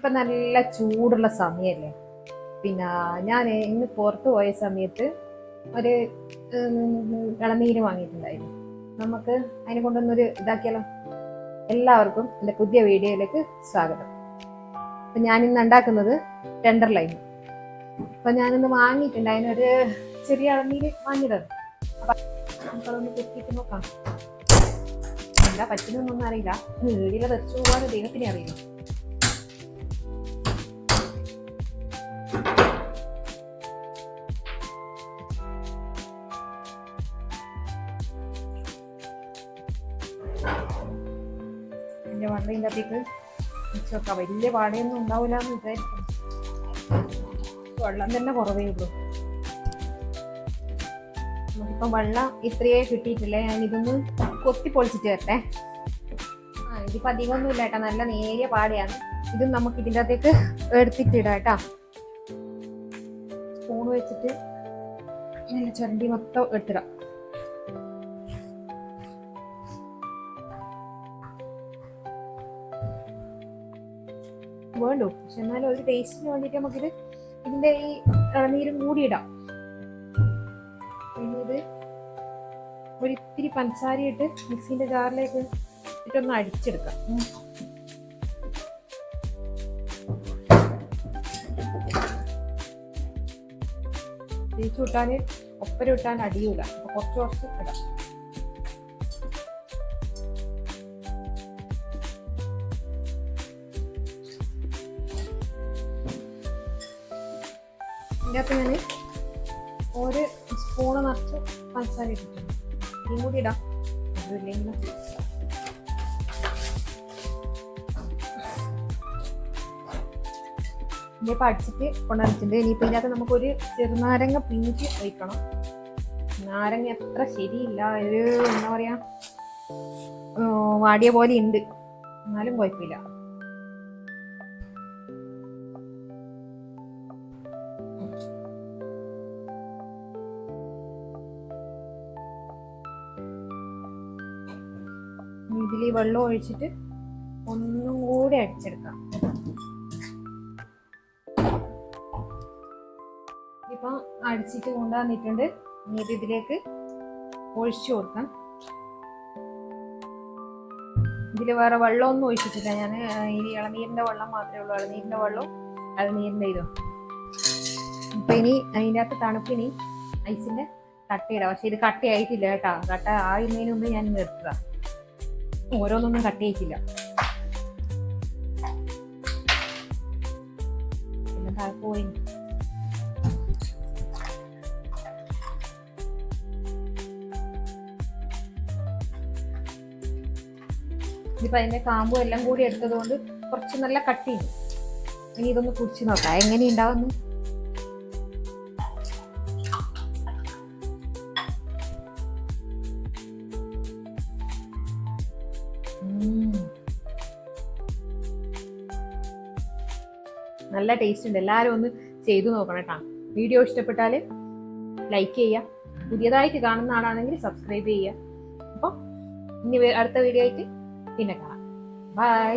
ഇപ്പം നല്ല ചൂടുള്ള സമയമല്ലേ പിന്നെ ഞാൻ ഇന്ന് പുറത്ത് പോയ സമയത്ത് ഒരു ഇളനീര് വാങ്ങിയിട്ടുണ്ടായിരുന്നു. നമുക്ക് അതിനെ കൊണ്ടൊന്നൊരു ഇതാക്കിയാലോ? എല്ലാവർക്കും എന്റെ പുതിയ വീഡിയോയിലേക്ക് സ്വാഗതം. അപ്പം ഞാനിന്ന് ഉണ്ടാക്കുന്നത് ടെൻഡർ ലൈൻ അപ്പം ഞാനിന്ന് വാങ്ങിയിട്ടുണ്ട് അതിനൊരു ചെറിയ ഇളനീര് വാങ്ങിയിട്ടുണ്ട് നോക്കാം. എന്താ പറ്റുന്നൊന്നും അറിയില്ല. വീടിലെ തെറിച്ചു പോകാൻ ദൈവത്തിനെ അറിയില്ല. എന്റെ വെള്ളം ഇതിനകത്തേക്ക് വെച്ച് വെക്കാം വലിയ പാടയൊന്നും ഉണ്ടാവില്ല എന്ന് വിചാരിക്കുന്നു. വെള്ളം തന്നെ കുറവേ ഉള്ളൂ. നമുക്കിപ്പം വെള്ളം ഇത്രയേ കിട്ടിയിട്ടില്ലേ ഞാൻ ഇതൊന്ന് കൊത്തി പൊളിച്ചിട്ട് വരട്ടെ. ആ ഇതിപ്പോൾ അധികമൊന്നുമില്ല കേട്ടോ. നല്ല നേരിയ പാടയാണ്. ഇതും നമുക്ക് ഇതിന്റെ അകത്തേക്ക് എടുത്തിട്ടിടാം കേട്ടോ. സ്പൂൺ വെച്ചിട്ട് നല്ല ചുരണ്ടി മൊത്തം എടുത്തിടാം വേണ്ടു. പക്ഷെ എന്നാലും ഒരു ടേസ്റ്റിന് വേണ്ടിയിട്ട് നമുക്കിത് ഇതിന്റെ ഈ ഇളനീരും കൂടി ഇടാം. പിന്നെ ഇത് ഒരിത്തിരി പഞ്ചസാര ഇട്ട് മിക്സിന്റെ ജാറിലേക്ക് ഇട്ടൊന്ന് അടിച്ചെടുക്കാം. തേച്ച് വിട്ടാൽ ഒപ്പരം ഇട്ടാൽ അടിയൂല. കുറച്ച് കുറച്ച് ഇടാം. ഇതിനകത്ത് ഞാൻ ഒരു സ്പൂണ് നിറച്ച് പഞ്ചസാര ഇട്ടിട്ടുണ്ട്. ഇതും കൂടി ഇടാം. അതില്ലെങ്കിൽ ഇതിപ്പോൾ അടിച്ചിട്ട് കൊണ്ടുവന്നിട്ടുണ്ട്. ഇനിയിപ്പോൾ ഇതിനകത്ത് നമുക്കൊരു ചെറുനാരങ്ങ പിഞ്ച് ഒഴിക്കണം. നാരങ്ങ എത്ര ശരിയില്ല. ഒരു എന്താ പറയാ വാടിയ പോലെ ഉണ്ട്. എന്നാലും കുഴപ്പമില്ല. ഇതിൽ വെള്ളം ഒഴിച്ചിട്ട് ഒന്നും കൂടി അടിച്ചെടുക്കാം. ഇപ്പം അടിച്ചിട്ട് കൊണ്ടുവന്നിട്ടുണ്ട് ഇനി ഇത് ഇതിലേക്ക് ഒഴിച്ചു കൊടുക്കാം. ഇതിൽ വേറെ വെള്ളമൊന്നും ഒഴിച്ചിട്ടില്ല. ഞാൻ ഈ ഇളനീരിന്റെ വെള്ളം മാത്രമേ ഉള്ളൂ. ഇളനീരിന്റെ വെള്ളവും ഇളനീരിന്റെ ഇതും. ഇപ്പൊ ഇനി അതിന്റെ അകത്ത് തണുപ്പിനി ഐസിന്റെ കട്ടയിടാം. പക്ഷെ ഇത് കട്ടയായിട്ടില്ല കേട്ടോ. കട്ട ആയിരുന്നതിന് മുമ്പ് ഞാൻ നിർത്തുക ഓരോന്നൊന്നും കട്ട് ചെയ്യിക്കില്ല പിന്നെ അതിന്റെ കാമ്പും എല്ലാം കൂടി എടുത്തത് കൊണ്ട് കുറച്ച് നല്ല കട്ടിയുണ്ട്. ഇനി ഇതൊന്ന് കുടിച്ച് നോക്കാം. എങ്ങനെയുണ്ടാവുന്നു. നല്ല ടേസ്റ്റ് ഉണ്ട്. എല്ലാവരും ഒന്ന് ചെയ്തു നോക്കണം കേട്ടോ വീഡിയോ ഇഷ്ടപ്പെട്ടാൽ ലൈക്ക് ചെയ്യുക പുതിയതായിട്ട് കാണുന്ന ആളാണെങ്കിൽ സബ്സ്ക്രൈബ് ചെയ്യുക അപ്പോൾ ഇനി അടുത്ത വീഡിയോ ആയിട്ട് പിന്നെ കാണാം. ബൈ